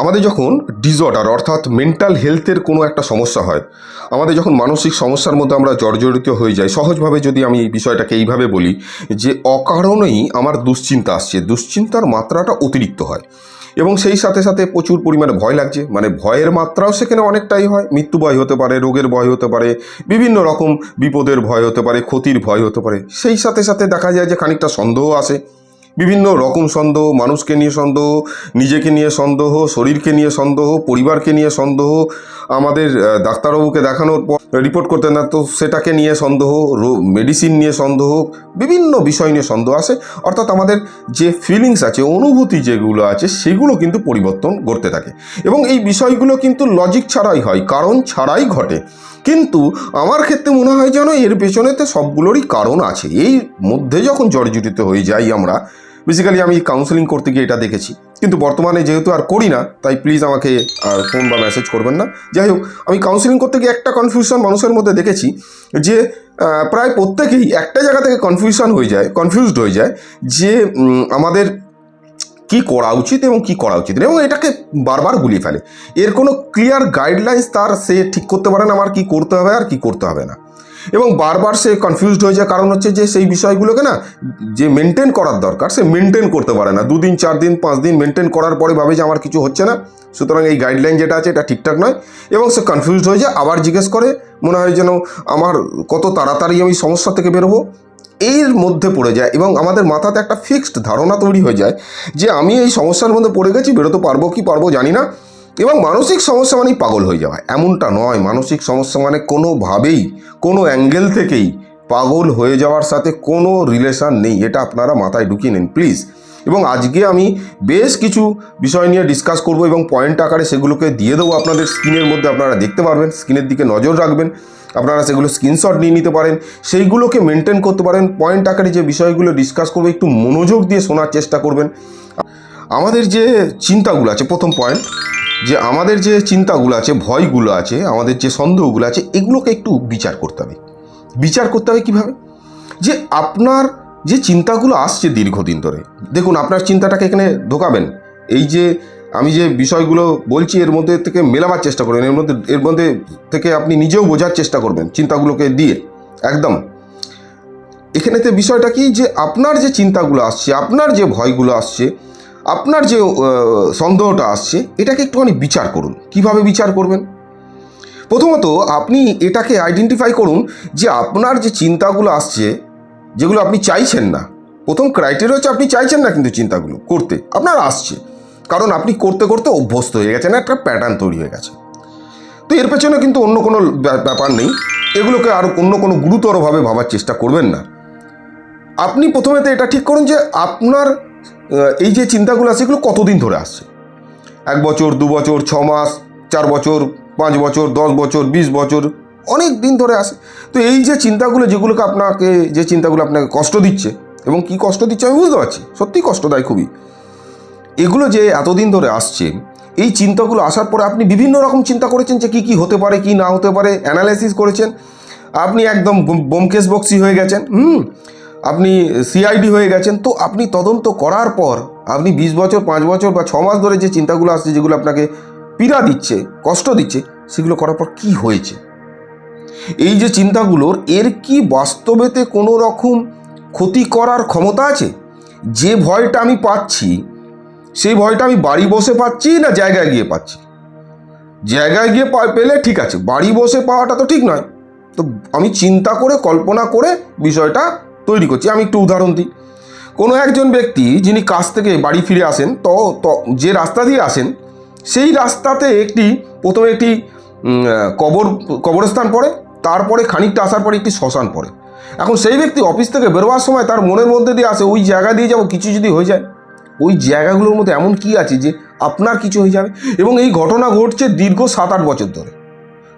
আমাদের যখন ডিসঅর্ডার অর্থাৎ মেন্টাল হেলথের কোনো একটা সমস্যা হয়, আমাদের যখন মানসিক সমস্যার মধ্যে আমরা জর্জরিত হয়ে যাই, সহজভাবে যদি আমি এই বিষয়টাকে এইভাবে বলি যে অকারণেই আমার দুশ্চিন্তা আসছে। দুশ্চিন্তার মাত্রাটা অতিরিক্ত হয় এবং সেই সাথে সাথে প্রচুর পরিমাণে ভয় লাগছে। মানে ভয়ের মাত্রাও সেখানে অনেকটাই হয়। মৃত্যু ভয় হতে পারে, রোগের ভয় হতে পারে, বিভিন্ন রকম বিপদের ভয় হতে পারে, ক্ষতির ভয় হতে পারে। সেই সাথে সাথে দেখা যায় যে খানিকটা সন্দেহ আসে। বিভিন্ন রকম সন্দেহ, মানুষকে নিয়ে সন্দেহ, নিজেকে নিয়ে সন্দেহ, শরীরকে নিয়ে সন্দেহ, পরিবারকে নিয়ে সন্দেহ, আমাদের ডাক্তারবাবুকে দেখানোর পর রিপোর্ট করতে না, তো সেটাকে নিয়ে সন্দেহ মেডিসিন নিয়ে সন্দেহ, বিভিন্ন বিষয় নিয়ে সন্দেহ আসে। অর্থাৎ আমাদের যে ফিলিংস আছে, অনুভূতি যেগুলো আছে, সেগুলো কিন্তু পরিবর্তন করতে থাকে। এবং এই বিষয়গুলো কিন্তু লজিক ছাড়াই হয়, কারণ ছাড়াই ঘটে। কিন্তু আমার ক্ষেত্রে মনে হয় যেন এর পেছনেতে সবগুলোরই কারণ আছে। এই মধ্যে যখন জর্জরিত হয়ে যাই আমরা বেসিক্যালি আমি কাউন্সেলিং করতে গিয়ে এটা দেখেছি। কিন্তু বর্তমানে যেহেতু আর করি না, তাই প্লিজ আমাকে আর ফোন বা মেসেজ করবেন না। যাই হোক, আমি কাউন্সেলিং করতে গিয়ে একটা কনফিউশন মানুষের মধ্যে দেখেছি যে প্রায় প্রত্যেকেই একটা জায়গা থেকে কনফিউশন হয়ে যায় কনফিউজড হয়ে যায় যে আমাদের কি করা উচিত এবং কি করা উচিত এবং এটাকে বারবার গুলিয়ে ফেলে। এর কোনো ক্লিয়ার গাইডলাইন্স তার সে ঠিক করতে পারে না, আমার কি করতে হবে আর কি করতে হবে না। এবং বারবার সে কনফিউজড হয়ে যায়। কারণ হচ্ছে যে সেই বিষয়গুলোকে না যে মেনটেন করার দরকার, সে মেনটেন করতে পারে না। দুদিন, চার দিন, পাঁচ দিন মেনটেন করার পরে ভাবে যে আমার কিছু হচ্ছে না। সুতরাং এই গাইডলাইন যেটা আছে এটা ঠিকঠাক নয়। এবং সে কনফিউজড হয়ে যায়, আবার জিজ্ঞেস করে, মনে হয় যেন আমার কত তাড়াতাড়ি আমি সমস্যা থেকে বেরোবো এর মধ্যে পড়ে যায় এবং আমাদের মাথাতে একটা ফিক্সড ধারণা তৈরি হয়ে যায় যে আমি এই সমস্যার মধ্যে পড়ে গেছি, বেরোতে পারব কি পারব জানি না। এবং মানসিক সমস্যা মানেই পাগল হয়ে যাওয়া। এমনটা নয়। মানসিক সমস্যা মানে কোনোভাবেই, কোনো অ্যাঙ্গেল থেকেই পাগল হয়ে যাওয়ার সাথে কোনো রিলেশন নেই। এটা আপনারা মাথায় ঢুকিয়ে নিন, প্লিজ। এবং আজকে আমি বেশ কিছু বিষয় নিয়ে ডিসকাস করব এবং পয়েন্ট আকারে সেগুলোকে দিয়ে দেবো আপনাদের স্ক্রিনের মধ্যে। আপনারা দেখতে পারবেন, স্ক্রিনের দিকে নজর রাখবেন। আপনারা সেগুলো স্ক্রিনশট নিয়ে নিতে পারেন, সেইগুলোকে মেনটেন করতে পারেন। পয়েন্ট আকারে যে বিষয়গুলো ডিসকাস করব, একটু মনোযোগ দিয়ে শোনার চেষ্টা করবেন। আমাদের যে চিন্তাগুলো আছে, প্রথম পয়েন্ট যে আমাদের যে চিন্তাগুলো আছে, ভয়গুলো আছে, আমাদের যে সন্দেহগুলো আছে, এগুলোকে একটু বিচার করতে হবে। বিচার করতে হবে কীভাবে? যে আপনার যে চিন্তাগুলো আসছে দীর্ঘদিন ধরে, দেখুন আপনার চিন্তাটাকে এখানে ঢোকাবেন। এই যে আমি যে বিষয়গুলো বলছি, এর মধ্যে থেকে মেলাবার চেষ্টা করবেন, এর মধ্যে এর মধ্যে থেকে আপনি নিজেও বোঝার চেষ্টা করবেন চিন্তাগুলোকে দিয়ে, একদম। এখানেতে বিষয়টা কি? যে আপনার যে চিন্তাগুলো আসছে, আপনার যে ভয়গুলো আসছে আপনার যে সন্দেহটা আসছে, এটাকে একটুখানি বিচার করুন। কীভাবে বিচার করবেন? প্রথমত, আপনি এটাকে আইডেন্টিফাই করুন যে আপনার যে চিন্তাগুলো আসছে, যেগুলো আপনি চাইছেন না, প্রথম ক্রাইটেরিয়া হচ্ছে আপনি চাইছেন না কিন্তু চিন্তাগুলো করতে। আপনার আসছে। কারণ আপনি করতে করতে অভ্যস্ত হয়ে গেছেন, একটা প্যাটার্ন তৈরি হয়ে গেছে। তো এর পেছনে কিন্তু অন্য কোনো ব্যা- ব্যাপার নেই। এগুলোকে আর অন্য কোনো গুরুতরভাবে ভাবার চেষ্টা করবেন না। আপনি প্রথমে তো এটা ঠিক করুন যে আপনার এই যে চিন্তাগুলো আছে, এগুলো কতদিন ধরে আসছে? এক বছর, দু বছর, ছ মাস, চার বছর, পাঁচ বছর, দশ বছর, বিশ বছর, অনেক দিন ধরে আসে। তো এই যে চিন্তাগুলো যেগুলোকে আপনাকে, যে চিন্তাগুলো আপনাকে কষ্ট দিচ্ছে, এবং কি কষ্ট দিচ্ছে আমি বুঝতে পারছি, সত্যিই কষ্ট দেয় খুবই। এগুলো যে এতদিন ধরে আসছে, এই চিন্তাগুলো আসার পরে আপনি বিভিন্ন রকম চিন্তা করেছেন যে কি কি হতে পারে, কি না হতে পারে, অ্যানালাইসিস করেছেন, আপনি একদম বোম- বোমকেশ বক্সি হয়ে গেছেন, হুম? আপনি সিআইডি হয়ে গেছেন, তো আপনি তদন্ত করার পর আপনি বিশ বছর, পাঁচ বছর বা ছ মাস ধরে যে চিন্তাগুলো আসছে, যেগুলো আপনাকে পীড়া দিচ্ছে, কষ্ট দিচ্ছে, সেগুলো করার পর কি হয়েছে? এই যে চিন্তাগুলোর, এর কি বাস্তবেতে কোনো রকম ক্ষতি করার ক্ষমতা আছে? যে ভয়টা আমি পাচ্ছি, সেই ভয়টা আমি বাড়ি বসে পাচ্ছি না জায়গায় গিয়ে পাচ্ছি? জায়গায় গিয়ে পেলে ঠিক আছে, বাড়ি বসে পাওয়াটা তো ঠিক নয়। তো আমি চিন্তা করে, কল্পনা করে বিষয়টা তৈরি করছি। আমি একটু উদাহরণ দিই। কোনো একজন ব্যক্তি যিনি কাজ থেকে বাড়ি ফিরে আসেন, তো যে রাস্তা দিয়ে আসেন, সেই রাস্তাতে একটি, প্রথমে একটি কবর, কবরস্থান পড়ে, তারপরে খানিকটা আসার পরে একটি শ্মশান পড়ে। এখন সেই ব্যক্তি অফিস থেকে বেরোবার সময় তার মনের মধ্যে দিয়ে আসে, ওই জায়গা দিয়ে যাব, কিছু যদি হয়ে যায়। ওই জায়গাগুলোর মধ্যে এমন কি আছে যে আপনার কিছু হয়ে যাবে? এবং এই ঘটনা ঘটছে দীর্ঘ সাত আট বছর ধরে।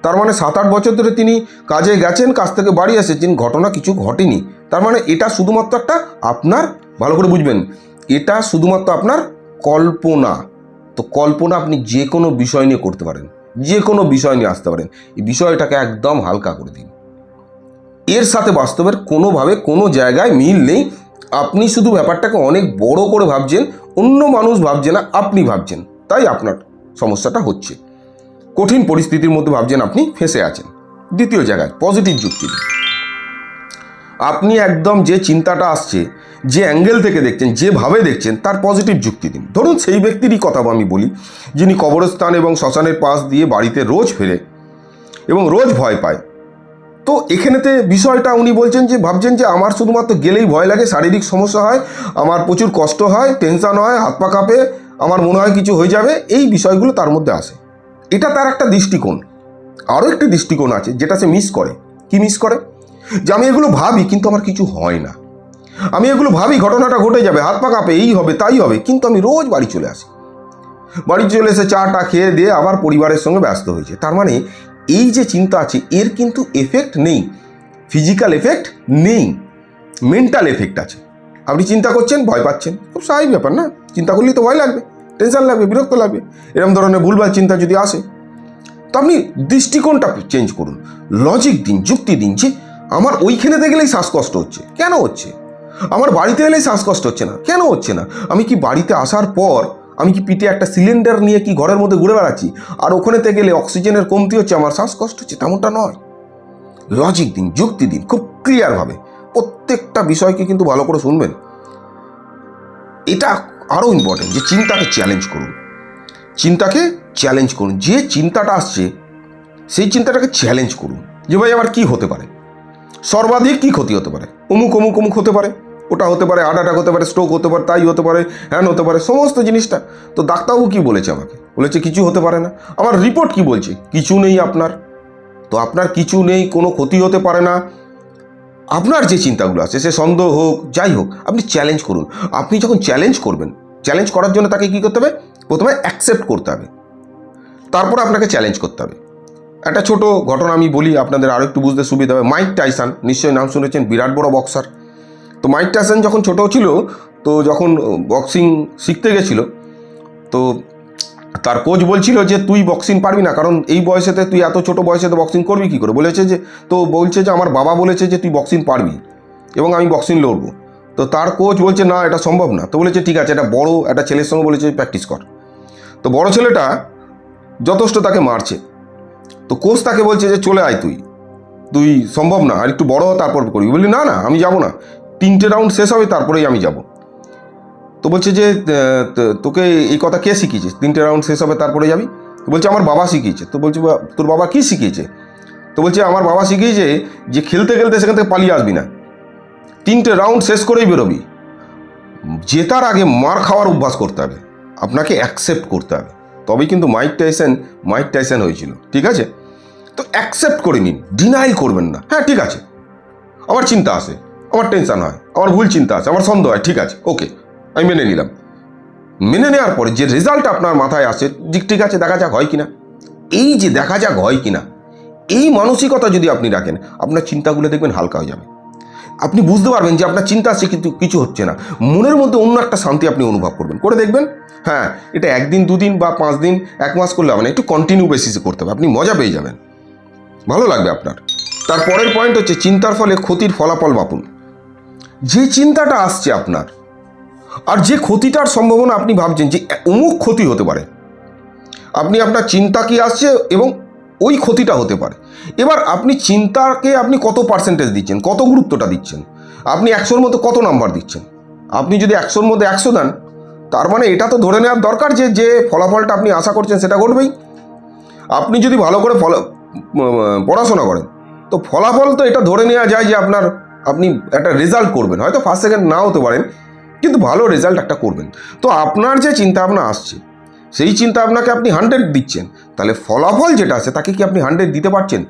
তার মানে সাত আট বছর ধরে তিনি কাজে গেছেন, কাজ থেকে বাড়ি এসেছেন, ঘটনা কিছু ঘটেনি। তার মানে এটা শুধুমাত্র একটা আপনার, ভালো করে বুঝবেন, এটা শুধুমাত্র আপনার কল্পনা। তো কল্পনা আপনি যে কোনো বিষয় নিয়ে করতে পারেন, যে কোনো বিষয় নিয়ে আসতে পারেন, এই বিষয়টাকে একদম হালকা করে দিন। এর সাথে বাস্তবের কোনোভাবে কোনো জায়গায় মিল নেই। আপনি শুধু ব্যাপারটাকে অনেক বড় করে ভাবছেন, অন্য মানুষ ভাবছে না, আপনি ভাবছেন, তাই আপনার সমস্যাটা হচ্ছে। কঠিন পরিস্থিতির মধ্যে ভাবছেন আপনি, ফেঁসে আছেন। দ্বিতীয় জায়গায় পজিটিভ যুক্তি। আপনি একদম যে চিন্তাটা আসছে, যে অ্যাঙ্গেল থেকে দেখছেন, যেভাবে দেখছেন, তার পজিটিভ যুক্তি দিন। ধরুন সেই ব্যক্তিরই কথা আমি বলি, যিনি কবরস্থান এবং শ্মশানের পাশ দিয়ে বাড়িতে রোজ ফেরে এবং রোজ ভয় পায়। তো এখানেতে বিষয়টা উনি বলছেন যে, ভাবছেন যে আমার শুধুমাত্র গেলেই ভয় লাগে, শারীরিক সমস্যা হয়, আমার প্রচুর কষ্ট হয় টেনশন হয়, হাত পা কাঁপে, আমার মনে হয় কিছু হয়ে যাবে, এই বিষয়গুলো তার মধ্যে আসে। এটা তার একটা দৃষ্টিকোণ। আরও একটি দৃষ্টিকোণ আছে, যেটা সে মিস করে। কি মিস করে? যে আমি এগুলো ভাবি, কিন্তু আমার কিছু হয় না। আমি এগুলো ভাবি, ঘটনাটা ঘটে যাবে, হাত পা কাঁপে, এই হবে, তাই হবে, কিন্তু আমি রোজ বাড়ি চলে আসি। বাড়ি চলে এসে চা টা খেয়ে দিয়ে আবার পরিবারের সঙ্গে ব্যস্ত হয়েছে। তার মানে এই যে চিন্তা আছে, এর কিন্তু এফেক্ট নেই। ফিজিক্যাল এফেক্ট নেই। মেন্টাল এফেক্ট আছে। আপনি চিন্তা করছেন, ভয় পাচ্ছেন। খুব স্বাভাবিক ব্যাপার না? চিন্তা করলেই তো ভয় লাগবে। টেনশন লাগবে, বিরক্ত লাগবে, এরকম ধরনের ভুলভাল চিন্তা যদি আসে, তো আপনি দৃষ্টিকোণটা চেঞ্জ করুন। লজিক দিন, যুক্তি দিন যে আমার ওইখানেতে গেলেই শ্বাসকষ্ট হচ্ছে। কেন হচ্ছে? আমার বাড়িতে এলেই শ্বাসকষ্ট হচ্ছে না। কেন হচ্ছে না? আমি কি বাড়িতে আসার পর আমি কি পিঠে একটা সিলিন্ডার নিয়ে কি ঘরের মধ্যে ঘুরে বেড়াচ্ছি? আর ওখানেতে গেলে অক্সিজেনের কমতি হচ্ছে, আমার শ্বাসকষ্ট হচ্ছে, তেমনটা নয়। লজিক দিন, যুক্তি দিন, খুব ক্লিয়ারভাবে প্রত্যেকটা বিষয়কে কিন্তু ভালো করে শুনবেন। এটা আরও ইম্পর্টেন্ট যে চিন্তাকে চ্যালেঞ্জ করুন। চিন্তাকে চ্যালেঞ্জ করুন। যে চিন্তাটা আসছে, সেই চিন্তাটাকে চ্যালেঞ্জ করুন। যে ভাই আমার কী হতে পারে? সর্বাধিক কী ক্ষতি হতে পারে? অমুক অমুক অমুক হতে পারে। ওটা হতে পারে হার্ট অ্যাটাক হতে পারে স্ট্রোক হতে পারে, তাই হতে পারে হ্যান হতে পারে, সমস্ত জিনিসটা। তো ডাক্তারবাবু কী বলেছে আমাকে? বলেছে, কিছু হতে পারে না। আমার রিপোর্ট কি বলছে? কিছু নেই আপনার। তো আপনার কিছু নেই, কোনো ক্ষতি হতে পারে না। আপনার যে চিন্তাগুলো আছে, সে সন্দেহ হোক, যাই হোক, আপনি চ্যালেঞ্জ করুন। আপনি যখন চ্যালেঞ্জ করবেন চ্যালেঞ্জ করার জন্য তাকে কী করতে হবে? প্রথমে অ্যাকসেপ্ট করতে হবে। তারপর আপনাকে চ্যালেঞ্জ করতে হবে। একটা ছোট ঘটনা আমি বলি, আপনাদের আরও একটু বুঝতে সুবিধা হবে। মাইক টাইসান নিশ্চয়ই নাম শুনেছেন, বিরাট বড় বক্সার তো মাইক টাইসান যখন ছোট ছিল, তো যখন বক্সিং শিখতে গেছিল, তো তার কোচ বলছিল যে, তুই বক্সিং পারবি না, কারণ এই বয়সেতে তুই এত ছোট বয়সেতে বক্সিং করবি কী করে? বলেছে যে, তো বলছে যে, আমার বাবা বলেছে যে, তুই বক্সিং পারবি এবং আমি বক্সিং লড়বো। তো তার কোচ বলছে, না, এটা সম্ভব না। তো বলেছে, ঠিক আছে, এটা বড় একটা ছেলের সঙ্গে বলেছে প্র্যাকটিস কর। তো বড় ছেলেটা যথেষ্ট তাকে মারছে। তো কোচ তাকে বলছে যে, চলে আয় তুই তুই সম্ভব না, আর একটু বড় তারপর করবি। বলি না না, আমি যাব না। তিনটে রাউন্ড শেষ হবে, তারপরেই আমি যাব। তো বলছে যে তোকে এই কথা কে শিখিয়েছে? তিনটে রাউন্ড শেষ হবে, তারপরে যাবি? তো বলছে, আমার বাবা শিখিয়েছে। তো বলছে, "বা- তোর বাবা কী শিখিয়েছে? তো বলছে, আমার বাবা শিখিয়েছে যে, খেলতে খেলতে সেখান থেকে পালিয়ে আসবি না। তিনটে রাউন্ড শেষ করেই বেরোবি। জেতার আগে মার খাওয়ার অভ্যাস করতে হবে। আপনাকে অ্যাকসেপ্ট করতে হবে। তবেই কিন্তু মাইক টাইসন মাইক টাইসন হয়েছিল, ঠিক আছে? তো অ্যাকসেপ্ট করে নিন ডিনাইল করবেন না। হ্যাঁ ঠিক আছে। আমার চিন্তা আসে আমার টেনশান হয়, আমার ভুল চিন্তা আছে, আমার সন্দেহ হয়, ঠিক আছে ওকে আমি মেনে নিলাম। মেনে নেওয়ার পরে যে রেজাল্ট আপনার মাথায় আসে যে ঠিক আছে, দেখা যাক হয় কিনা। এই যে দেখা যাক হয় কিনা, এই মানসিকতা যদি আপনি রাখেন, আপনার চিন্তাগুলো দেখবেন হালকা হয়ে যাবে। আপনি বুঝতে পারবেন যে আপনার চিন্তা আছে কিন্তু কিছু হচ্ছে না। মনের মধ্যে অন্য একটা শান্তি আপনি অনুভব করবেন। করে দেখবেন হ্যাঁ এটা একদিন, দুদিন বা পাঁচ দিন, এক মাস করলে হবে না, একটু কন্টিনিউ বেসিসে করতে হবে। আপনি মজা পেয়ে যাবেন। ভালো লাগবে আপনার। তার পরের পয়েন্ট হচ্ছে, চিন্তার ফলে ক্ষতির ফলাফল মাপুন। যে চিন্তাটা আসছে আপনার আর যে ক্ষতিটার সম্ভাবনা আপনি ভাবছেন যে অমুক ক্ষতি হতে পারে, আপনি আপনার চিন্তা কি আসছে এবং ওই ক্ষতিটা হতে পারে। এবার আপনি চিন্তাকে আপনি কত পার্সেন্টেজ দিচ্ছেন, কত গুরুত্বটা দিচ্ছেন, আপনি একশোর মধ্যে কত নাম্বার দিচ্ছেন? আপনি যদি একশোর মধ্যে একশো দেন, তার মানে এটা তো ধরে নেওয়ার দরকার যে যে ফলাফলটা আপনি আশা করছেন সেটা ঘটবেই। আপনি যদি ভালো করে ফল পড়াশোনা করেন, তো ফলাফল তো এটা ধরে নেওয়া যায় যে আপনার, আপনি একটা রেজাল্ট করবেন। হয়তো ফার্স্ট সেকেন্ড না হতে পারেন কিন্তু ভালো রেজাল্ট একটা করবেন। তো আপনার যে চিন্তা ভাবনা আসছে, সেই চিন্তা আপনাকে আপনি হান্ড্রেড দিচ্ছেন। তাহলে ফলাফল যেটা আছে, তাকে কি আপনি হান্ড্রেড দিতে পারছেন?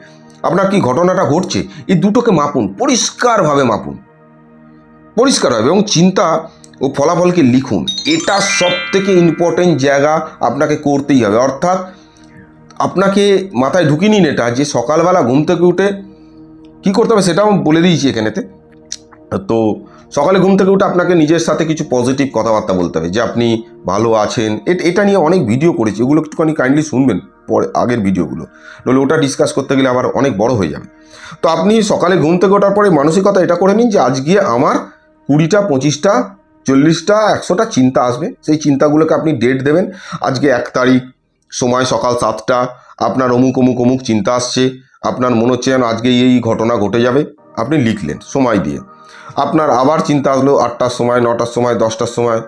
আপনার কি ঘটনাটা ঘটছে? এই দুটোকে মাপুন, পরিষ্কারভাবে মাপুন। পরিষ্কারভাবে এবং চিন্তা ও ফলাফলকে লিখুন। এটা সব থেকে ইম্পর্টেন্ট জায়গা আপনাকে করতেই হবে। অর্থাৎ আপনাকে মাথায় ঢুকিয়ে নিন এটা যে সকালবেলা ঘুম থেকে উঠে কী করতে হবে সেটাও বলে দিয়েছি এখানেতে। তো সকালে ঘুম থেকে উঠে আপনাকে নিজের সাথে কিছু পজিটিভ কথাবার্তা বলতে হবে, যে আপনি ভালো আছেন। এটা নিয়ে অনেক ভিডিও করেছি ওগুলো একটুখানি কাইন্ডলি শুনবেন পরে, আগের ভিডিওগুলো নইলে ওটা ডিসকাস করতে গেলে আবার অনেক বড় হয়ে যাবে। তো আপনি সকালে ঘুম থেকে ওঠার পরে মানসিকতা এটা করে নিন যে আজকে আমার কুড়িটা, পঁচিশটা, চল্লিশটা, একশোটা চিন্তা আসবে। সেই চিন্তাগুলোকে আপনি ডেট দেবেন। আজকে এক তারিখ, সময় সকাল সাতটা, আপনার অমুক অমুক অমুক চিন্তা আসছে, আপনার মনে হচ্ছে যেন আজকে এই ঘটনা ঘটে যাবে। আপনি লিখলেন, সময় দিয়ে। আপনার আবার চিন্তা আসলো আটটার সময়, নটার সময়, দশটার সময়।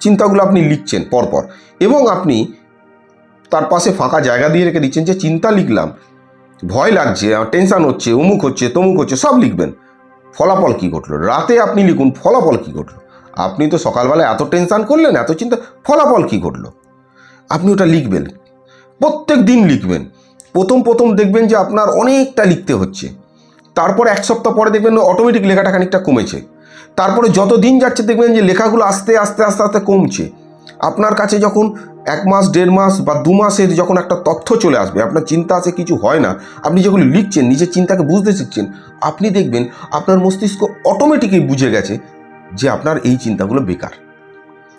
চিন্তাগুলো আপনি লিখছেন পরপর। এবং আপনি তার পাশে ফাঁকা জায়গা দিয়ে রেখে দিচ্ছেন যে চিন্তা লিখলাম। ভয় লাগছে, টেনশান হচ্ছে, অমুক হচ্ছে, তমুক হচ্ছে, সব লিখবেন। ফলাফল কি ঘটলো? রাতে আপনি লিখুন, ফলাফল কি ঘটলো? আপনি তো সকালবেলা এত টেনশান করলেন, এত চিন্তা, ফলাফল কি ঘটলো? আপনি ওটা লিখবেন। প্রত্যেক দিন লিখবেন। প্রথম প্রথম দেখবেন যে আপনার অনেকটা লিখতে হচ্ছে। তারপর এক সপ্তাহ পরে দেখবেন অটোমেটিক লেখাটা খানিকটা কমেছে। তারপরে যত দিন যাচ্ছে দেখবেন যে লেখাগুলো আস্তে আস্তে আস্তে আস্তে কমছে। আপনার কাছে যখন এক মাস, দেড় মাস বা দু মাসের যখন একটা তথ্য চলে আসবে, আপনার চিন্তা আছে, কিছু হয় না, আপনি যেগুলো লিখছেন, নিজের চিন্তাকে বুঝতে শিখছেন, আপনি দেখবেন আপনার মস্তিষ্ক অটোমেটিকই বুঝে গেছে যে আপনার এই চিন্তাগুলো বেকার।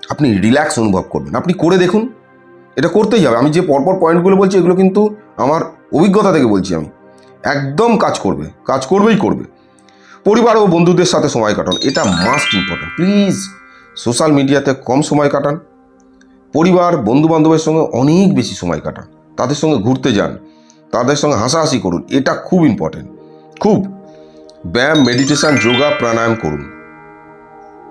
আপনি রিল্যাক্স অনুভব করবেন। আপনি করে দেখুন, এটা করতেই হবে। আমি যে পরপর পয়েন্টগুলো বলছি, এগুলো কিন্তু আমার অভিজ্ঞতা থেকে বলছি আমি। একদম কাজ করবে, কাজ করবেই করবে। পরিবার ও বন্ধুদের সাথে সময় কাটান, এটা মাস্ট ইম্পর্ট্যান্ট প্লিজ সোশ্যাল মিডিয়াতে কম সময় কাটান। পরিবার বন্ধু বান্ধবের সঙ্গে অনেক বেশি সময় কাটান। তাদের সঙ্গে ঘুরতে যান। তাদের সঙ্গে হাসাহাসি করুন, এটা খুব ইম্পর্টেন্ট খুব। ব্যায়াম মেডিটেশান যোগা প্রাণায়াম করুন।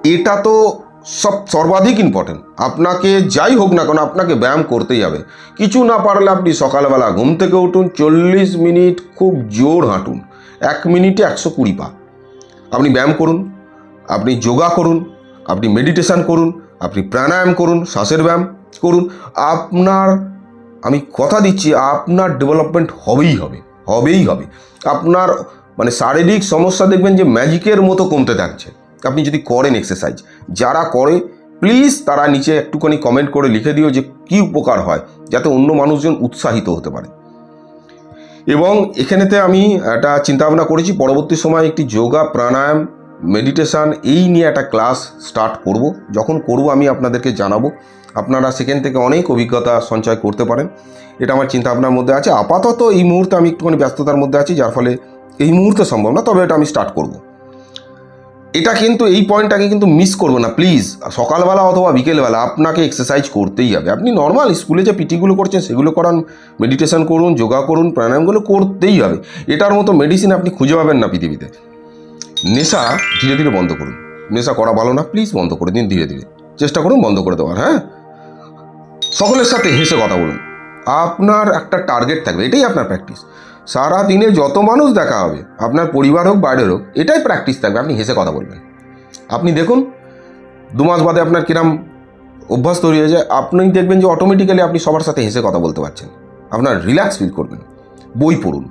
এটা তো সব সর্বাধিক ইম্পর্টেন্ট আপনাকে যাই হোক না কেন আপনাকে ব্যায়াম করতেই হবে। কিছু না পারলে আপনি সকালবেলা ঘুম থেকে উঠুন, চল্লিশ মিনিট খুব জোর হাঁটুন। এক মিনিটে একশো কুড়ি পা। আপনি ব্যায়াম করুন, আপনি যোগা করুন, আপনি মেডিটেশন করুন, আপনি প্রাণায়াম করুন, শ্বাসের ব্যায়াম করুন। আপনার, আমি কথা দিচ্ছি, আপনার ডেভেলপমেন্ট হবেই হবে হবেই হবে। আপনার মানে শারীরিক সমস্যা দেখবেন যে ম্যাজিকের মতো কমতে থাকছে। আপনি যদি করেন এক্সারসাইজ যারা করে প্লিজ তারা নিচে একটুখানি কমেন্ট করে লিখে দিও যে কী উপকার হয়, যাতে অন্য মানুষজন উৎসাহিত হতে পারে। এবং এখানেতে আমি একটা চিন্তাভাবনা করেছি, পরবর্তী সময় একটি যোগা, প্রাণায়াম মেডিটেশান এই নিয়ে একটা ক্লাস স্টার্ট করব। যখন করব আমি আপনাদেরকে জানাব। আপনারা সেখান থেকে অনেক অভিজ্ঞতা সঞ্চয় করতে পারেন। এটা আমার চিন্তাভাবনার মধ্যে আছে। আপাতত এই মুহূর্তে আমি একটুখানি ব্যস্ততার মধ্যে আছি, যার ফলে এই মুহূর্তে সম্ভব না, তবে এটা আমি স্টার্ট করব। এটা কিন্তু এই পয়েন্টটাকে কিন্তু মিস করব না প্লিজ সকালবেলা অথবা বিকেলবেলা আপনাকে এক্সারসাইজ করতেই হবে। আপনি নর্মাল স্কুলে যে পিটিগুলো করছেন, সেগুলো করান মেডিটেশন করুন যোগা করুন, প্রাণায়ামগুলো করতেই হবে। এটার মতো মেডিসিন আপনি খুঁজে পাবেন না পৃথিবীতে। নেশা ধীরে ধীরে বন্ধ করুন। নেশা করা ভালো না প্লিজ বন্ধ করে দিন ধীরে ধীরে। চেষ্টা করুন বন্ধ করে দেওয়ার হ্যাঁ? সকলের সাথে হেসে কথা বলুন। আপনার একটা টার্গেট থাকবে, এটাই আপনার প্র্যাকটিস সারা দিনে যত মানুষ দেখা হবে, আপনার পরিবার হোক, বাইরের হোক, এটাই প্র্যাকটিস থাকবে, আপনি হেসে কথা বলবেন। আপনি দেখুন, দু মাস বাদে আপনার কিরাম অভ্যাস তৈরি হয়ে যায় আপনি দেখবেন যে অটোমেটিক্যালি আপনি সবার সাথে হেসে কথা বলতে পারছেন। আপনার রিল্যাক্স ফিল করবেন। বই পড়ুন।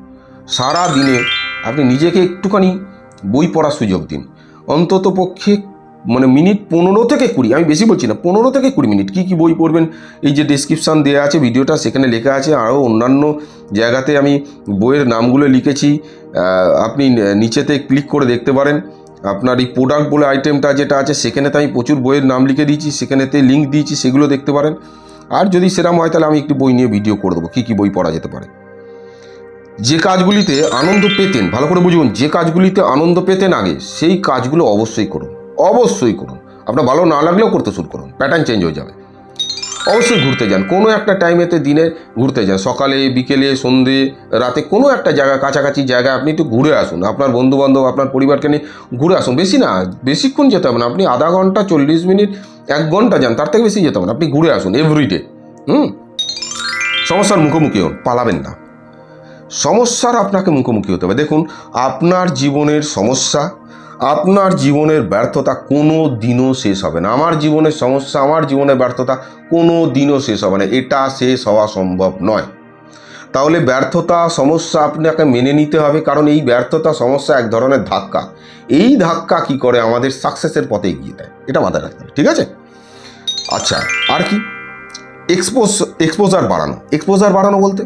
সারা দিনে আপনি নিজেকে একটুখানি বই পড়ার সুযোগ দিন। অন্তত পক্ষে মানে মিনিট পনেরো থেকে কুড়ি, আমি বেশি বলছি না, পনেরো থেকে কুড়ি মিনিট, কী কী বই পড়বেন? এই যে ডিসক্রিপশান দেওয়া আছে, ভিডিওটা সেখানে লেখা আছে, আরও অন্যান্য জায়গাতে আমি বইয়ের নামগুলো লিখেছি আপনি নিচেতে ক্লিক করে দেখতে পারেন। আপনার এই প্রোডাক্ট বলে আইটেমটা যেটা আছে, সেখানেতে আমি প্রচুর বইয়ের নাম লিখে দিয়েছি, সেখানেতে লিঙ্ক দিয়েছি, সেগুলো দেখতে পারেন। আর যদি সেরকম হয়, তাহলে আমি একটি বই নিয়ে ভিডিও করে দেবো, কী কী বই পড়া যেতে পারে। যে কাজগুলিতে আনন্দ পেতেন, ভালো করে বুঝুন যে কাজগুলিতে আনন্দ পেতেন আগে, সেই কাজগুলো অবশ্যই করুন। অবশ্যই করুন। আপনার ভালো না লাগলেও করতে শুরু করুন। প্যাটার্ন চেঞ্জ হয়ে যাবে। অবশ্যই ঘুরতে যান। কোনো একটা টাইমেতে দিনে ঘুরতে যান। সকালে, বিকেলে, সন্ধে, রাতে কোনো একটা জায়গা, কাছাকাছি জায়গায় আপনি একটু ঘুরে আসুন। আপনার বন্ধু বান্ধব আপনার পরিবারকে নিয়ে ঘুরে আসুন। বেশি না, বেশিক্ষণ যেতে হবে না। আপনি আধা ঘণ্টা, চল্লিশ মিনিট, এক ঘণ্টা যান। তার থেকে বেশি যেতে হবে না। আপনি ঘুরে আসুন এভরিডে হুম? সমস্যার মুখোমুখি হন। পালাবেন না। সমস্যার আপনাকে মুখোমুখি হতে হবে। দেখুন, আপনার জীবনের সমস্যা আপনার জীবনের ব্যর্থতা কোনো দিনও শেষ হবে না। আমার জীবনের সমস্যা, আমার জীবনের ব্যর্থতা কোনো দিনও শেষ হবে না। এটা শেষ হওয়া সম্ভব নয়। তাহলে ব্যর্থতা, সমস্যা আপনাকে মেনে নিতে হবে, কারণ এই ব্যর্থতা, সমস্যা এক ধরনের ধাক্কা। এই ধাক্কা কি করে আমাদের সাকসেসের পথে এগিয়ে দেয় এটা মাথায় রাখতে হবে, ঠিক আছে? আচ্ছা আর কি? এক্সপোজ এক্সপোজার বাড়ানো। এক্সপোজার বাড়ানো বলতে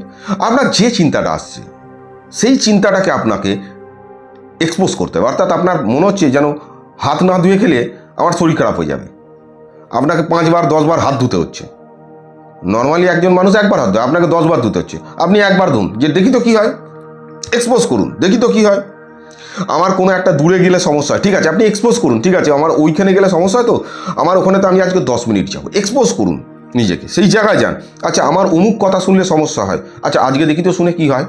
আপনার যে চিন্তাটা আসছে, সেই চিন্তাটাকে আপনাকে এক্সপোজ করতে হবে। অর্থাৎ আপনার মনে হচ্ছে যেন হাত না ধুয়ে খেলে আমার শরীর খারাপ হয়ে যাবে। আপনাকে পাঁচবার, দশবার হাত ধুতে হচ্ছে। নর্মালি একজন মানুষ একবার হাত ধোয়, আপনাকে দশবার ধুতে হচ্ছে। আপনি একবার ধুন, যে দেখি তো কী হয় এক্সপোজ করুন, দেখি তো কী হয়। আমার কোনো একটা দূরে গেলে সমস্যা হয়, ঠিক আছে, আপনি এক্সপোজ করুন, ঠিক আছে, আমার ওইখানে গেলে সমস্যা হয় তো, আমার ওখানে তো আমি আজকে দশ মিনিট যাব। এক্সপোজ করুন নিজেকে, সেই জায়গায় যান। আচ্ছা আমার অমুক কথা শুনলে সমস্যা হয়। আচ্ছা আজকে দেখি তো শুনে কী হয়।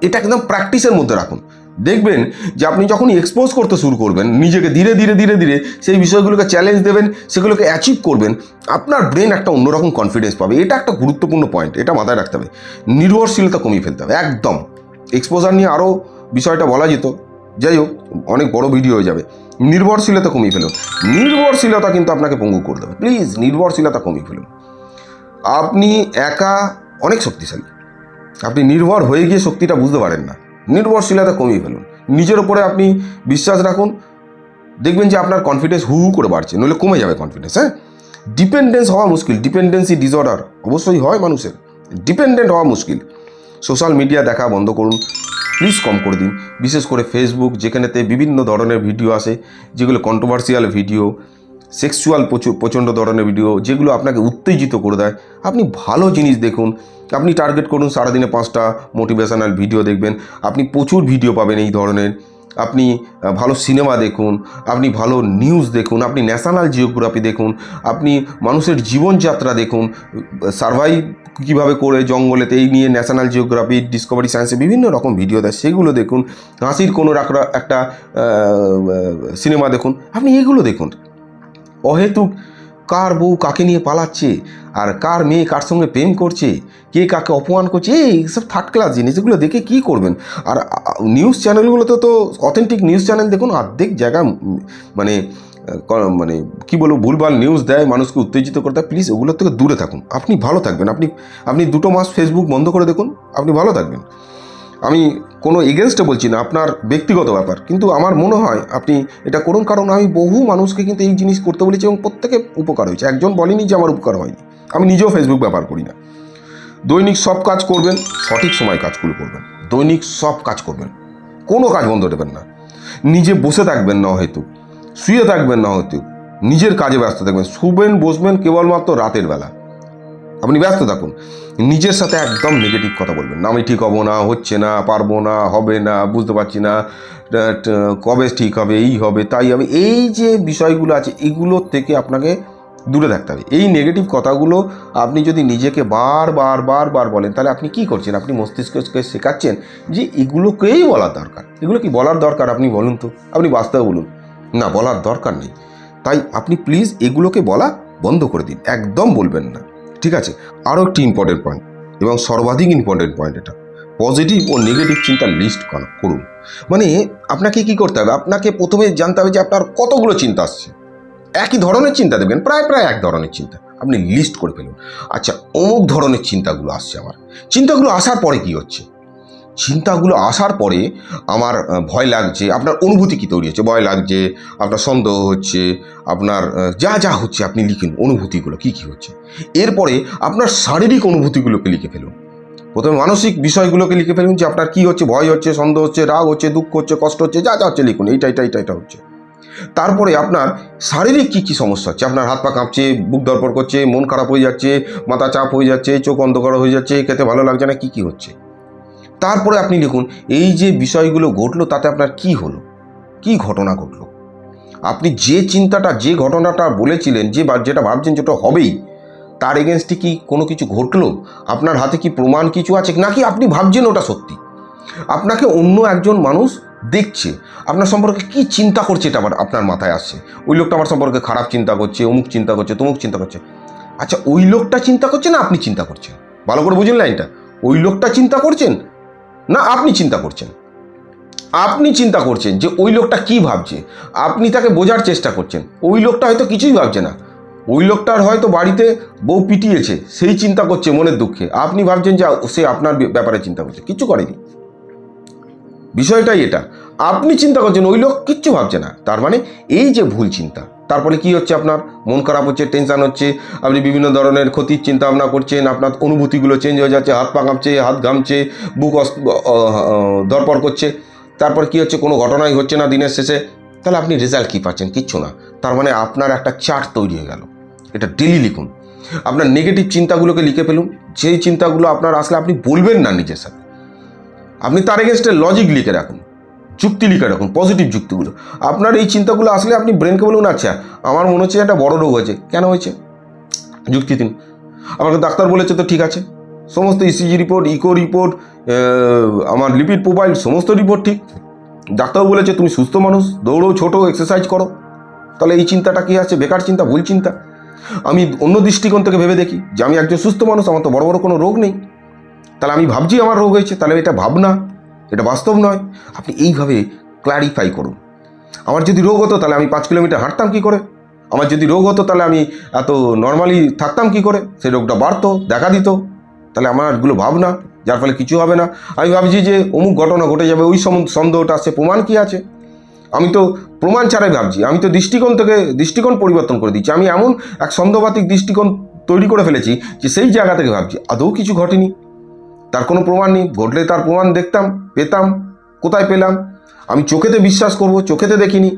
এটা একদম প্র্যাকটিসের মধ্যে রাখুন। দেখবেন যে আপনি যখন এক্সপোজ করতে শুরু করবেন, নিজেকে ধীরে ধীরে ধীরে ধীরে সেই বিষয়গুলোকে চ্যালেঞ্জ দেবেন, সেগুলোকে অ্যাচিভ করবেন, আপনার ব্রেন একটা অন্যরকম কনফিডেন্স পাবে। এটা একটা গুরুত্বপূর্ণ পয়েন্ট এটা মাথায় রাখতে হবে। নির্ভরশীলতা কমিয়ে ফেলতে হবে, একদম। এক্সপোজার নিয়ে আরও বিষয়টা বলা যেত। যাই হোক, অনেক বড় ভিডিও হয়ে যাবে। নির্ভরশীলতা কমিয়ে ফেলুন। নির্ভরশীলতা কিন্তু আপনাকে পঙ্গু করে দেবে। প্লিজ নির্ভরশীলতা কমিয়ে ফেলুন। আপনি একা অনেক শক্তিশালী। আপনি নির্ভর হয়ে গিয়ে শক্তিটা বুঝতে পারেন না। নির্ভরশীলতা কমিয়ে ফেলুন। নিজের ওপরে আপনি বিশ্বাস রাখুন। দেখবেন যে আপনার কনফিডেন্স হু হু করে বাড়ছে, নইলে কমে যাবে কনফিডেন্স হ্যাঁ? ডিপেন্ডেন্স হওয়া মুশকিল। ডিপেন্ডেন্সি ডিসঅর্ডার অবশ্যই হয় মানুষের। ডিপেন্ডেন্ট হওয়া মুশকিল। সোশ্যাল মিডিয়া দেখা বন্ধ করুন। প্লিজ কম করে দিন। বিশেষ করে ফেসবুক যেখানেতে বিভিন্ন ধরনের ভিডিও আসে, যেগুলো কন্ট্রোভার্সিয়াল ভিডিও সেক্সুয়াল প্রচণ্ড ধরনের ভিডিও যেগুলো আপনাকে উত্তেজিত করে দেয়। আপনি ভালো জিনিস দেখুন। আপনি টার্গেট করুন সারাদিনে পাঁচটা মোটিভেশনাল ভিডিও দেখবেন। আপনি প্রচুর ভিডিও পাবেন এই ধরনের। আপনি ভালো সিনেমা দেখুন। আপনি ভালো নিউজ দেখুন। আপনি ন্যাশনাল জিওগ্রাফি দেখুন। আপনি মানুষের জীবনযাত্রা দেখুন। সার্ভাইভ কীভাবে করে জঙ্গলেতে, এই নিয়ে ন্যাশনাল জিওগ্রাফি ডিসকভারি সায়েন্সে বিভিন্ন রকম ভিডিও দেয়। সেগুলো দেখুন। হাসির কোনো একটা সিনেমা দেখুন। আপনি এগুলো দেখুন। অহেতুক কার বউ কাকে নিয়ে পালাচ্ছে? আর কার মেয়ে কার সঙ্গে প্রেম করছে? কে কাকে অপমান করছে? এই সব থার্ড ক্লাস জিনিস, এগুলো দেখে কী করবেন? আর নিউজ চ্যানেলগুলোতে তো অথেন্টিক নিউজ চ্যানেল দেখুন, অর্ধেক জায়গা মানে মানে কি বলব, ভুলভাল নিউজ দেয়, মানুষকে উত্তেজিত করে দেয়। প্লিজ ওগুলোর থেকে দূরে থাকুন। আপনি ভালো থাকবেন। আপনি আপনি দুটো মাস ফেসবুক বন্ধ করে দেখুন। আপনি ভালো থাকবেন। আমি কোনো এগেনস্টে বলছি না, আপনার ব্যক্তিগত ব্যাপার। কিন্তু আমার মনে হয় আপনি এটা করুন, কারণ আমি বহু মানুষকে কিন্তু এই জিনিস করতে বলেছি এবং প্রত্যেকে উপকার হয়েছে। একজন বলেনি যে আমার উপকার হয়নি। আমি নিজেও ফেসবুক ব্যবহার করি না। দৈনিক সব কাজ করবেন, সঠিক সময় কাজগুলো করবেন। দৈনিক সব কাজ করবেন। কোনো কাজ বন্ধ দেবেন না। নিজে বসে থাকবেন না হয়তো। শুয়ে থাকবেন না হয়তো। নিজের কাজে ব্যস্ত থাকবেন। শুবেন, বসবেন কেবলমাত্র রাতের বেলা। আপনি ব্যস্ত থাকুন। নিজের সাথে একদম নেগেটিভ কথা বলবেন না। আমি ঠিক হব না, হচ্ছে না, পারব না, হবে না, বুঝতে পারছি না টা- কবে ঠিক হবে, এই হবে, তাই হবে। এই যে বিষয়গুলো আছে এগুলোর থেকে আপনাকে দূরে থাকতে হবে। এই নেগেটিভ কথাগুলো আপনি যদি নিজেকে বার বার বার বারবার বলেন, তাহলে আপনি কি করছেন? আপনি মস্তিষ্ককে শেখাচ্ছেন যে এগুলোকেই বলার দরকার। এগুলো কি বলার দরকার আপনি বলুন তো? আপনি বাস্তবে বলুন। না, বলার দরকার নেই। তাই আপনি প্লিজ এগুলোকে বলা বন্ধ করে দিন। একদম বলবেন না। ঠিক আছে? আরও একটি ইম্পর্টেন্ট পয়েন্ট এবং সর্বাধিক ইম্পর্টেন্ট পয়েন্ট এটা। পজিটিভ ও নেগেটিভ চিন্তা লিস্ট করুন। মানে আপনাকে কি করতে হবে? আপনাকে প্রথমে জানতে হবে যে আপনার কতগুলো চিন্তা আসছে। একই ধরনের চিন্তা দেখবেন, প্রায় প্রায় এক ধরনের চিন্তা। আপনি লিস্ট করে ফেলুন। আচ্ছা অমুক ধরনের চিন্তাগুলো আসছে আমার। চিন্তাগুলো আসার পরে কি হচ্ছে? চিন্তাগুলো আসার পরে আমার ভয় লাগছে, আপনার অনুভূতি কী তৈরি হচ্ছে? ভয় লাগছে, আপনার সন্দেহ হচ্ছে, আপনার যা যা হচ্ছে আপনি লিখুন অনুভূতিগুলো, কী কী হচ্ছে? এরপরে আপনার শারীরিক অনুভূতিগুলোকে লিখে ফেলুন। প্রথমে মানসিক বিষয়গুলোকে লিখে ফেলুন যে আপনার কী হচ্ছে, ভয় হচ্ছে, সন্দেহ হচ্ছে, রাগ হচ্ছে, দুঃখ হচ্ছে, কষ্ট হচ্ছে, যা যা হচ্ছে লিখুন, এইটা এটা এটা এটা হচ্ছে। তারপরে আপনার শারীরিক কী কী সমস্যা হচ্ছে? আপনার হাত পা কাঁপছে, বুক দরপড় করছে, মন খারাপ হয়ে যাচ্ছে, মাথা চাপ হয়ে যাচ্ছে, চোখ অন্ধকার হয়ে যাচ্ছে, খেতে ভালো লাগছে না, কী কী হচ্ছে? তারপরে আপনি লিখুন, এই যে বিষয়গুলো ঘটলো তাতে আপনার কি হলো? কি ঘটনা ঘটলো? আপনি যে চিন্তাটা, যে ঘটনাটা বলেছিলেন, যে যেটা ভাবছেন যেটা হবেই, তার এগেনস্টে কি কোনো কিছু ঘটলো? আপনার হাতে কি প্রমাণ কিছু আছে? নাকি আপনি ভাবছেন ওটা সত্যি? আপনাকে অন্য একজন মানুষ দেখছে, আপনার সম্পর্কে কি চিন্তা করছে এটা আবার আপনার মাথায় আসছে? ওই লোকটা আমার সম্পর্কে খারাপ চিন্তা করছে, অমুক চিন্তা করছে, তমুক চিন্তা করছে। আচ্ছা ওই লোকটা চিন্তা করছে না আপনি চিন্তা করছেন? ভালো করে বুঝলেন লাইনটা? ওই লোকটা চিন্তা করছেন? না, আপনি চিন্তা করছেন। আপনি চিন্তা করছেন যে ওই লোকটা কি ভাবছে। আপনি তাকে বোঝার চেষ্টা করছেন। ওই লোকটা হয়তো কিছুই ভাবছে না। ওই লোকটার হয়তো বাড়িতে বউ পিটিয়েছে, সেই চিন্তা করছে মনের দুঃখে। আপনি ভাবছেন যে সে আপনার ব্যাপারে চিন্তা করছে। কিচ্ছু করেনি। বিষয়টাই এটা। আপনি চিন্তা করছেন, ওই লোক কিচ্ছু ভাবছে না। তার মানে এই যে ভুল চিন্তা তারপরে কি হচ্ছে আপনার? মন খারাপ হচ্ছে টেনশান হচ্ছে, আপনি বিভিন্ন ধরনের ক্ষতির চিন্তা ভাবনা করছেন, আপনার অনুভূতিগুলো চেঞ্জ হয়ে যাচ্ছে, হাত পা কাঁপছে, হাত ঘামছে, বুক দরপড় করছে। তারপর কি হচ্ছে? কোনো ঘটনাই হচ্ছে না দিনের শেষে। তাহলে আপনি রেজাল্ট কী পাচ্ছেন? কিচ্ছু না। তার মানে আপনার একটা চার্ট তৈরি হয়ে গেল। এটা ডেলি লিখুন। আপনার নেগেটিভ চিন্তাগুলোকে লিখে ফেলুন। যেই চিন্তাগুলো আপনার আসলে আপনি বলবেন না নিজের সাথে। আপনি তার এগেনস্টে লজিক লিখে রাখুন। যুক্তি লিখে রাখুন পজিটিভ যুক্তিগুলো। আপনার এই চিন্তাগুলো আসলে আপনি ব্রেনকে বলুন আচ্ছা আমার মনে হচ্ছে একটা বড় রোগ হয়েছে। কেন হয়েছে? যুক্তি দিন। আমাকে ডাক্তার বলেছে তো ঠিক আছে। সমস্ত ইসিজি রিপোর্ট ইকো রিপোর্ট আমার লিপিড প্রোফাইল সমস্ত রিপোর্ট ঠিক। ডাক্তার বলেছে, তুমি সুস্থ মানুষ, দৌড়ো, ছোটো এক্সারসাইজ করো। তাহলে এই চিন্তাটা কী আছে? বেকার চিন্তা, ভুল চিন্তা? আমি অন্য দৃষ্টিকোণ থেকে ভেবে দেখি যে আমি একজন সুস্থ মানুষ, আমার তো বড় বড় কোনো রোগ নেই। তাহলে আমি ভাবছি আমার রোগ হয়েছে, তাহলে এটা ভাবনা। এটা বাস্তব নয়। আপনি এইভাবে ক্ল্যারিফাই করুন। আমার যদি রোগ হতো তাহলে আমি পাঁচ কিলোমিটার হাঁটতাম কী করে? আমার যদি রোগ হতো তাহলে আমি এত নর্মালি থাকতাম কী করে? সেই রোগটা বাড়তো, দেখা দিত। তাহলে আমার এগুলো ভাবনা, যার ফলে কিছু হবে না। আমি ভাবছি যে অমুক ঘটনা ঘটে যাবে, ওই সন্দেহটা আসছে, প্রমাণ কি আছে? আমি তো প্রমাণ ছাড়াই ভাবছি। আমি তো দৃষ্টিকোণ থেকে দৃষ্টিকোণ পরিবর্তন করে দিচ্ছি। আমি এমন এক সন্দেহবাতিক দৃষ্টিকোণ তৈরি করে ফেলেছি যে সেই জায়গা থেকে ভাবছি, আদৌ কিছু ঘটেনি। তার কোনো প্রমাণ নেই। ঘটলে তার প্রমাণ দেখতাম, পেতাম, কোথায় পেলাম? আমি চোখেতে বিশ্বাস করব, চোখেতে দেখিনি।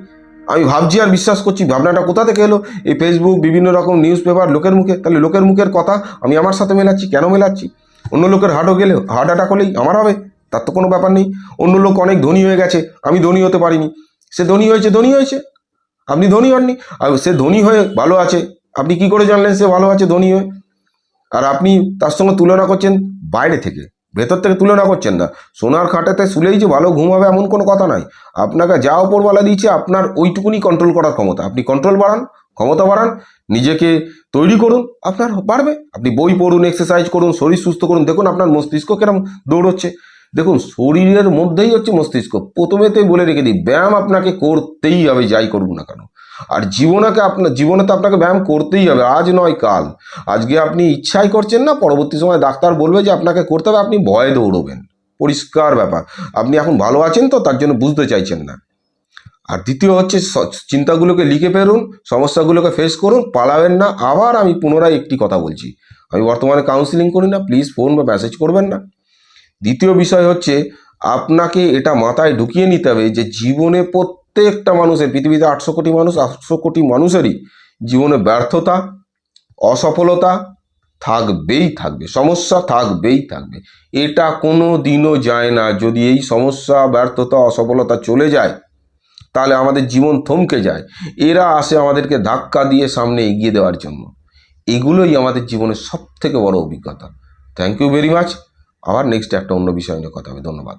আমি ভাবছি আর বিশ্বাস করছি, ভাবনাটা কোথা থেকে এলো? এই ফেসবুক বিভিন্ন রকম নিউজ পেপার লোকের মুখে। তাহলে লোকের মুখের কথা আমি আমার সাথে মেলাচ্ছি, কেন মেলাচ্ছি? অন্য লোকের হার্টও গেলে হার্ট অ্যাটাক হলেই আমার হবে? তার তো কোনো ব্যাপার নেই। অন্য লোক অনেক ধনী হয়ে গেছে, আমি ধনী হতে পারিনি। সে ধনী হয়েছে ধনী হয়েছে। আপনি ধনী হননি। আর সে ধনী হয়ে ভালো আছে। আপনি কি করে জানলেন সে ভালো আছে, ধনী হয়ে? আর আপনি তার সঙ্গে তুলনা করছেন বাইরে থেকে। ভেতর থেকে তুলনা করছেন না। সোনার খাটাতে শুলেই যে ভালো ঘুম হবে এমন কোনো কথা নাই। আপনাকে যা ওপরওয়ালা দিয়েছে, আপনার ওইটুকুনি কন্ট্রোল করার ক্ষমতা। আপনি কন্ট্রোল বাড়ান, ক্ষমতা বাড়ান, নিজেকে তৈরি করুন, আপনার বাড়বে। আপনি বই পড়ুন এক্সারসাইজ করুন, শরীর সুস্থ করুন। দেখুন আপনার মস্তিষ্ক কেরম দৌড়চ্ছে। দেখুন, শরীরের মধ্যেই হচ্ছে মস্তিষ্ক। প্রথমেতেই বলে রেখে দিই, ব্যায়াম আপনাকে করতেই হবে, যাই করুন না কেন। আর জীবনকে আপনার জীবনে তো আপনাকে ব্যায়াম করতেই হবে, আজ নয় কাল। আজকে আপনি ইচ্ছাই করছেন না, পরবর্তী সময় ডাক্তার বলবে যে আপনাকে করতে হবে, আপনি ভয়ে দৌড়বেন। পরিষ্কার ব্যাপার। আপনি এখন ভালো আছেন তো, তার জন্য বুঝতে চাইছেন না। আর দ্বিতীয় হচ্ছে চিন্তাগুলোকে লিখে ফেলুন, সমস্যাগুলোকে ফেস করুন, পালাবেন না। আবার আমি পুনরায় একটি কথা বলছি। আমি বর্তমানে কাউন্সিলিং করি না প্লিজ ফোন বা মেসেজ করবেন না। দ্বিতীয় বিষয় হচ্ছে, আপনাকে এটা মাথায় ঢুকিয়ে নিতে হবে যে জীবনে প্রত্যেকটা মানুষের, পৃথিবীতে আটশো কোটি মানুষ, আটশো কোটি মানুষেরই জীবনে ব্যর্থতা, অসফলতা থাকবেই থাকবে, সমস্যা থাকবেই থাকবে। এটা কোনো দিনও যায় না। যদি এই সমস্যা, ব্যর্থতা, অসফলতা চলে যায়, তাহলে আমাদের জীবন থমকে যায়। এরা আসে আমাদেরকে ধাক্কা দিয়ে সামনে এগিয়ে দেওয়ার জন্য। এগুলোই আমাদের জীবনের সব থেকে বড় অভিজ্ঞতা। থ্যাংক ইউ ভেরি মাচ আবার নেক্সট একটা অন্য বিষয় নিয়ে কথা হবে। ধন্যবাদ।